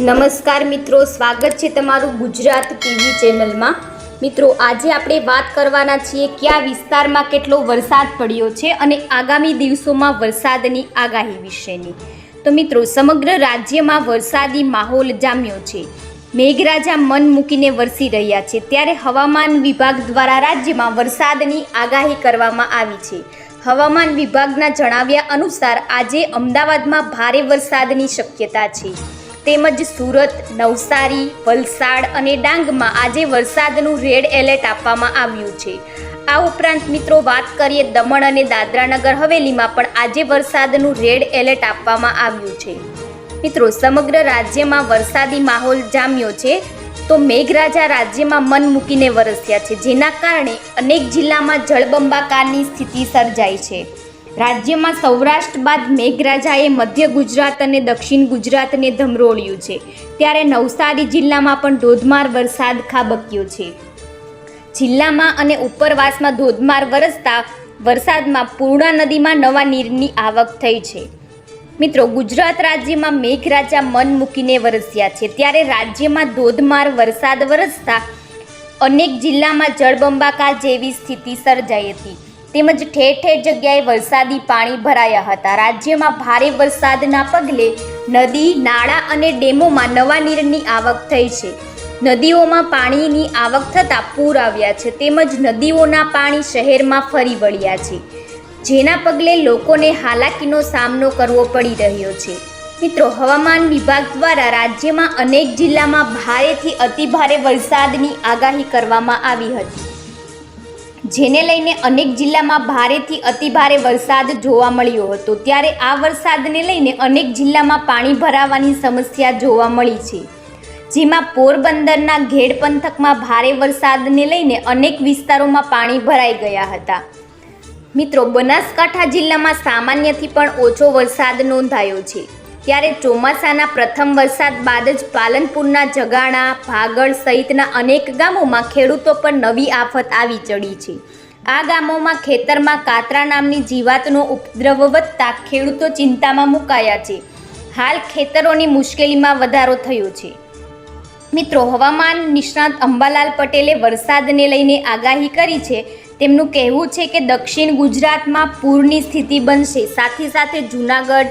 નમસ્કાર મિત્રો, સ્વાગત છે તમારું ગુજરાત ટીવી ચેનલમાં. મિત્રો, આજે આપણે વાત કરવાના છીએ કયા વિસ્તારમાં કેટલો વરસાદ પડ્યો છે અને આગામી દિવસોમાં વરસાદની આગાહી વિશેની. તો મિત્રો, સમગ્ર રાજ્યમાં વરસાદી માહોલ જામ્યો છે. મેઘરાજા મન મૂકીને વરસી રહ્યા છે. ત્યારે હવામાન વિભાગ દ્વારા રાજ્યમાં વરસાદની આગાહી કરવામાં આવી છે. હવામાન વિભાગના જણાવ્યા અનુસાર, આજે અમદાવાદમાં ભારે વરસાદની શક્યતા છે. તેમજ સુરત, નવસારી, વલસાડ અને ડાંગમાં આજે વરસાદનું રેડ એલર્ટ આપવામાં આવ્યું છે. આ ઉપરાંત મિત્રો વાત કરીએ દમણ અને દાદરાનગર હવેલીમાં પણ આજે વરસાદનું રેડ એલર્ટ આપવામાં આવ્યું છે. મિત્રો, સમગ્ર રાજ્યમાં વરસાદી માહોલ જામ્યો છે. તો મેઘરાજા રાજ્યમાં મન મૂકીને વરસ્યા છે. જેના કારણે અનેક જિલ્લામાં જળબંબાકારની સ્થિતિ સર્જાઈ છે. રાજ્યમાં સૌરાષ્ટ્ર બાદ મેઘરાજાએ મધ્ય ગુજરાત અને દક્ષિણ ગુજરાતને ધમરોળ્યું છે. ત્યારે નવસારી જિલ્લામાં પણ ધોધમાર વરસાદ ખાબક્યો છે. જિલ્લામાં અને ઉપરવાસમાં ધોધમાર વરસતા વરસાદમાં પૂર્ણા નદીમાં નવા નીરની આવક થઈ છે. મિત્રો, ગુજરાત રાજ્યમાં મેઘરાજા મન મૂકીને વરસ્યા છે. ત્યારે રાજ્યમાં ધોધમાર વરસાદ વરસતા અનેક જિલ્લામાં જળબંબાકાર જેવી સ્થિતિ સર્જાઈ હતી. તેમજ ઠેર ઠેર જગ્યાએ વરસાદી પાણી ભરાયા હતા. રાજ્યમાં ભારે વરસાદના પગલે નદી, નાળા અને ડેમોમાં નવા નીરની આવક થઈ છે. નદીઓમાં પાણીની આવક થતાં પૂર આવ્યા છે. તેમજ નદીઓના પાણી શહેરમાં ફરી વળ્યા છે. જેના પગલે લોકોને હાલાકીનો સામનો કરવો પડી રહ્યો છે. મિત્રો, હવામાન વિભાગ દ્વારા રાજ્યમાં અનેક જિલ્લામાં ભારેથી અતિભારે વરસાદની આગાહી કરવામાં આવી હતી. જેને લઈને અનેક જિલ્લામાં ભારેથી અતિભારે વરસાદ જોવા મળ્યો હતો. ત્યારે આ વરસાદને લઈને અનેક જિલ્લામાં પાણી ભરાવાની સમસ્યા જોવા મળી છે. જેમાં પોરબંદરના ઘેડ પંથકમાં ભારે વરસાદને લઈને અનેક વિસ્તારોમાં પાણી ભરાઈ ગયા હતા. મિત્રો, બનાસકાંઠા જિલ્લામાં સામાન્યથી પણ ઓછો વરસાદ નોંધાયો છે. ત્યારે ચોમાસાના પ્રથમ વરસાદ બાદ જ પાલનપુરના જગાણા, ભાગળ સહિતના અનેક ગામોમાં ખેડૂતો પર નવી આફત આવી ચડી છે. આ ગામોમાં ખેતરમાં કાતરા નામની જીવાતનો ઉપદ્રવ વધતા ખેડૂતો ચિંતામાં મુકાયા છે. હાલ ખેતરોની મુશ્કેલીમાં વધારો થયો છે. મિત્રો, હવામાન નિષ્ણાત અંબાલાલ પટેલે વરસાદને લઈને આગાહી કરી છે. તેમનું કહેવું છે કે દક્ષિણ ગુજરાતમાં પૂરની સ્થિતિ બનશે. સાથે સાથે જૂનાગઢ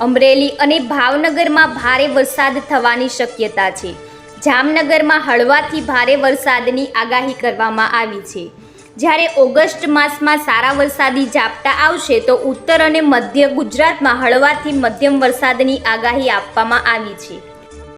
અમરેલી અને ભાવનગરમાં ભારે વરસાદ થવાની શક્યતા છે. જામનગરમાં હળવાથી ભારે વરસાદની આગાહી કરવામાં આવી છે. જ્યારે ઓગસ્ટ માસમાં સારા વરસાદી ઝાપટા આવશે તો ઉત્તર અને મધ્ય ગુજરાતમાં હળવાથી મધ્યમ વરસાદની આગાહી આપવામાં આવી છે.